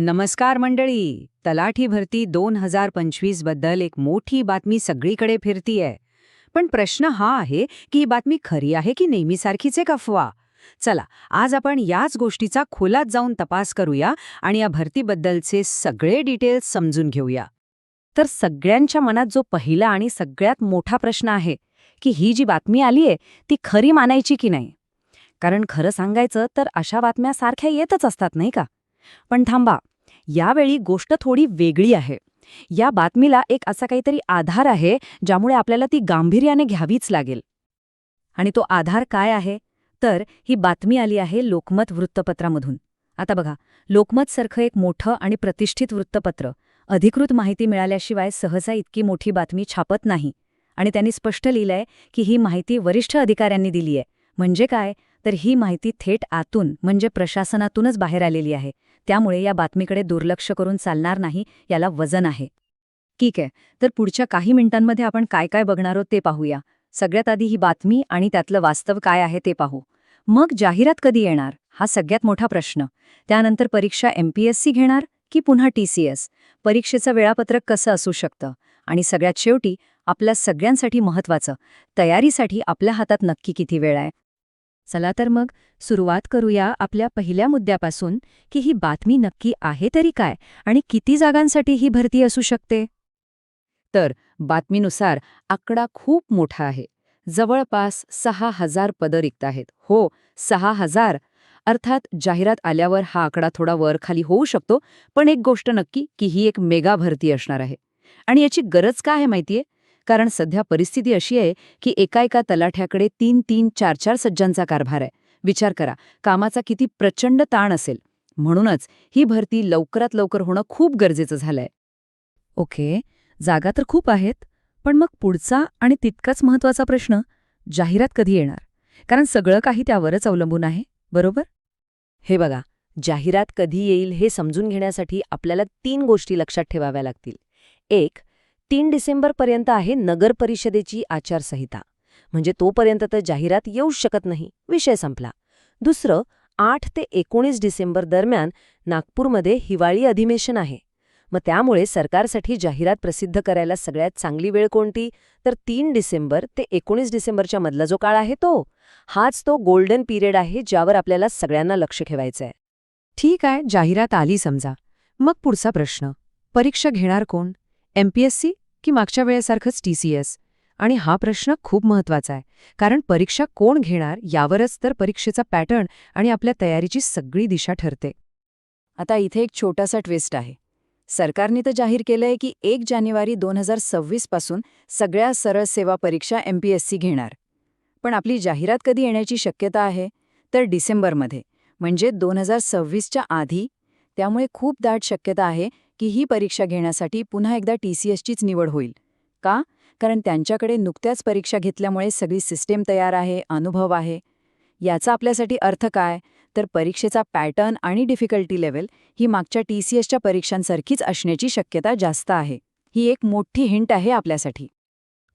नमस्कार मंडळी. तलाठी भरती दोन हजार पंचवीसबद्दल एक मोठी बातमी सगळीकडे फिरतीये. पण प्रश्न हा आहे की ही बातमी खरी आहे की नेहमीसारखीच एक अफवा? चला आज आपण याच गोष्टीचा खोलात जाऊन तपास करूया आणि या भरतीबद्दलचे सगळे डिटेल्स समजून घेऊया. तर सगळ्यांच्या मनात जो पहिला आणि सगळ्यात मोठा प्रश्न आहे की ही जी बातमी आलीये ती खरी मानायची की नाही? कारण खरं सांगायचं तर अशा बातम्या सारख्या येतच असतात नाही का? पण थांबा यावेळी गोष्ट थोडी वेगळी आहे. या बातमीला एक असा काहीतरी आधार आहे ज्यामुळे आपल्याला ती गांभीर्याने घ्यावीच लागेल. आणि तो आधार काय आहे? तर ही बातमी आली आहे लोकमत वृत्तपत्रामधून. आता बघा लोकमतसारखं एक मोठं आणि प्रतिष्ठित वृत्तपत्र. अधिकृत माहिती मिळाल्याशिवाय सहसा इतकी मोठी बातमी छापत नाही. आणि त्यांनी स्पष्ट लिहिलंय की ही माहिती वरिष्ठ अधिकाऱ्यांनी दिली आहे म्हणजे काय? तर ही माहिती थेट आतून म्हणजे प्रशासनातूनच बाहेर आलेली आहे. त्यामुळे या बातमीकडे दुर्लक्ष करून चालणार नाही याला वजन आहे. ठीक आहे तर पुढच्या काही मिनिटांमध्ये आपण काय काय बघणार आहोत ते पाहूया. सगळ्यात आधी ही बातमी आणि त्यातलं वास्तव काय आहे ते पाहू. मग जाहिरात कधी येणार? हा सगळ्यात मोठा प्रश्न. त्यानंतर परीक्षा एमपीएससी घेणार की पुन्हा टीसीएस परीक्षेचं वेळापत्रक कसं असू शकतं? आणि सगळ्यात शेवटी आपल्या सगळ्यांसाठी महत्वाचं तयारीसाठी आपल्या हातात नक्की किती वेळ आहे? चला तर मग सुरुवात करूया आपल्या पहिल्या मुद्द्यापासून की ही बातमी नक्की आहे तरी काय आणि किती जागांसाठी ही भरती असू शकते? तर बातमीनुसार आकडा खूप मोठा आहे. जवळपास सहा हजार पदं रिक्त आहेत. हो सहा हजार. अर्थात जाहिरात आल्यावर हा आकडा थोडा वर खाली होऊ शकतो पण एक गोष्ट नक्की की ही एक मेगा भरती असणार आहे. आणि याची गरज का आहे माहितीये? कारण सध्या परिस्थिती अशी आहे की एका एका तलाठ्याकडे तीन तीन चार चार सज्जांचा कारभार आहे. विचार करा कामाचा किती प्रचंड ताण असेल. म्हणूनच ही भरती लवकरात लवकर होणं खूप गरजेचं झालंय. ओके जागा तर खूप आहेत पण मग पुढचा आणि तितकाच महत्त्वाचा प्रश्न जाहिरात कधी येणार? कारण सगळं काही त्यावरच अवलंबून आहे बरोबर? हे बघा जाहिरात कधी येईल हे समजून घेण्यासाठी आपल्याला तीन गोष्टी लक्षात ठेवाव्या लागतील. एक तीन डिसेंबरपर्यंत आहे नगर परिषदेची आचारसंहिता. म्हणजे तोपर्यंत तर जाहिरात येऊच शकत नाही. विषय संपला. दुसरं आठ ते एकोणीस डिसेंबर दरम्यान नागपूरमध्ये हिवाळी अधिवेशन आहे. मग त्यामुळे सरकारसाठी जाहिरात प्रसिद्ध करायला सगळ्यात चांगली वेळ कोणती? तर तीन डिसेंबर ते एकोणीस डिसेंबरच्या मधला जो काळ आहे तो. हाच तो गोल्डन पिरियड आहे ज्यावर आपल्याला सगळ्यांना लक्ष ठेवायचं आहे ठीक आहे जाहिरात आली समजा. मग पुढचा प्रश्न. परीक्षा घेणार कोण? एमपीएससी की मागच्या वेळेसारखंच टीसीएस आणि हा प्रश्न खूप महत्त्वाचा आहे कारण परीक्षा कोण घेणार यावरच तर परीक्षेचा पॅटर्न आणि आपल्या तयारीची सगळी दिशा ठरते. आता इथे एक छोटासा ट्विस्ट आहे. सरकारने तर जाहीर केलंय की एक जानेवारी दोन हजार सव्वीसपासून सगळ्या सरळ सेवा परीक्षा एमपीएससी घेणार. पण आपली जाहिरात कधी येण्याची शक्यता आहे? तर डिसेंबरमध्ये म्हणजे दोन हजार सव्वीसच्या आधी. त्यामुळे खूप दाट शक्यता आहे की ही परीक्षा घेण्यासाठी पुन्हा एकदा टी टीसीएसचीच निवड होईल. का? कारण त्यांच्याकडे नुकत्याच परीक्षा घेतल्यामुळे सगळी सिस्टेम तयार आहे अनुभव आहे. याचा आपल्यासाठी अर्थ काय? तर परीक्षेचा पॅटर्न आणि डिफिकल्टी लेवल ही मागच्या टी सी एसच्या परीक्षांसारखीच असण्याची शक्यता जास्त आहे. ही एक मोठी हिंट आहे आपल्यासाठी.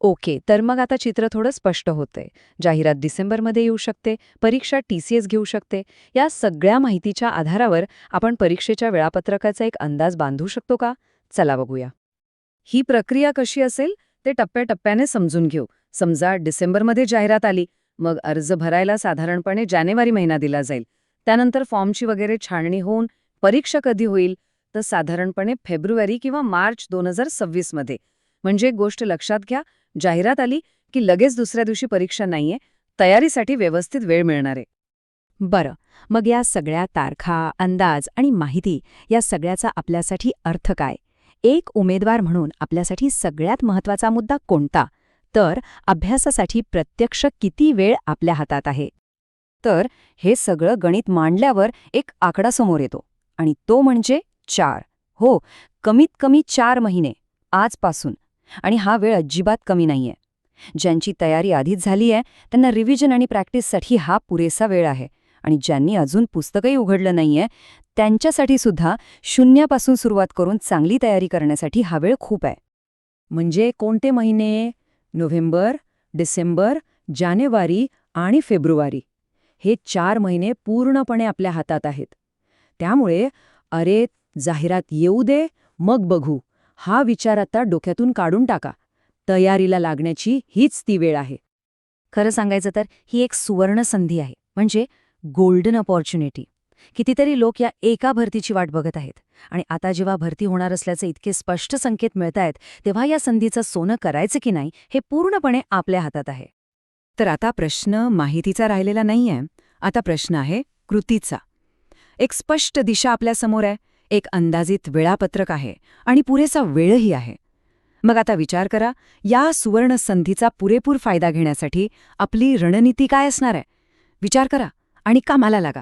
ओके तर मग आता चित्र थोडं स्पष्ट होतंय. जाहिरात डिसेंबरमध्ये येऊ शकते परीक्षा टी सी एस घेऊ शकते. या सगळ्या माहितीच्या आधारावर आपण परीक्षेच्या वेळापत्रकाचा एक अंदाज बांधू शकतो का? चला बघूया. ही प्रक्रिया कशी असेल ते टप्प्याटप्प्याने समजून घेऊ. समजा डिसेंबरमध्ये जाहिरात आली मग अर्ज भरायला साधारणपणे जानेवारी महिना दिला जाईल. त्यानंतर फॉर्मची वगैरे छाणणी होऊन परीक्षा कधी होईल तर साधारणपणे फेब्रुवारी किंवा मार्च दोन हजार सव्वीसमध्ये. म्हणजे एक गोष्ट लक्षात घ्या जाहिरात आली की लगेच दुसऱ्या दिवशी परीक्षा नाहीये तयारीसाठी व्यवस्थित वेळ मिळणार आहे. बरं मग या सगळ्या तारखा अंदाज आणि माहिती या सगळ्याचा आपल्यासाठी अर्थ काय? एक उमेदवार म्हणून आपल्यासाठी सगळ्यात महत्त्वाचा मुद्दा कोणता? तर अभ्यासासाठी प्रत्यक्ष किती वेळ आपल्या हातात आहे? तर हे सगळं गणित मांडल्यावर एक आकडा समोर येतो आणि तो म्हणजे चार. हो कमीत कमी चार महिने आजपासून. आणि हा वेळ अजिबात कमी नाहीये. ज्यांची तयारी आधीच झाली आहे त्यांना रिव्हिजन आणि प्रॅक्टिससाठी हा पुरेसा वेळ आहे. आणि ज्यांनी अजून पुस्तकही उघडलं नाहीये त्यांच्यासाठी सुद्धा शून्यापासून सुरुवात करून चांगली तयारी करण्यासाठी हा वेळ खूप आहे. म्हणजे कोणते महिने? नोव्हेंबर डिसेंबर जानेवारी आणि फेब्रुवारी. हे चार महिने पूर्णपणे आपल्या हातात आहेत. त्यामुळे अरे जाहिरात येऊ दे मग बघू. हा विचार आता डोक्यातून काढून टाका. तयारीला लागण्याची हीच ती वेळ आहे. खरं सांगायचं तर ही एक सुवर्ण संधी आहे. म्हणजे गोल्डन अपॉर्च्युनिटी कितीतरी लोक या एका भरतीची वाट बघत आहेत. आणि आता जेव्हा भरती होणार असल्याचे इतके स्पष्ट संकेत मिळतायत तेव्हा या संधीचं सोनं करायचं की नाही हे पूर्णपणे आपल्या हातात आहे. तर आता प्रश्न माहितीचा राहिलेला नाहीये. आता प्रश्न आहे कृतीचा. एक स्पष्ट दिशा आपल्यासमोर आहे. एक अंदाजित वेळापत्रक आहे आणि पुरेसा वेळही आहे. मग आता विचार करा या सुवर्ण संधीचा पुरेपूर फायदा घेण्यासाठी आपली रणनीती काय असणार आहे? विचार करा आणि कामाला लागा.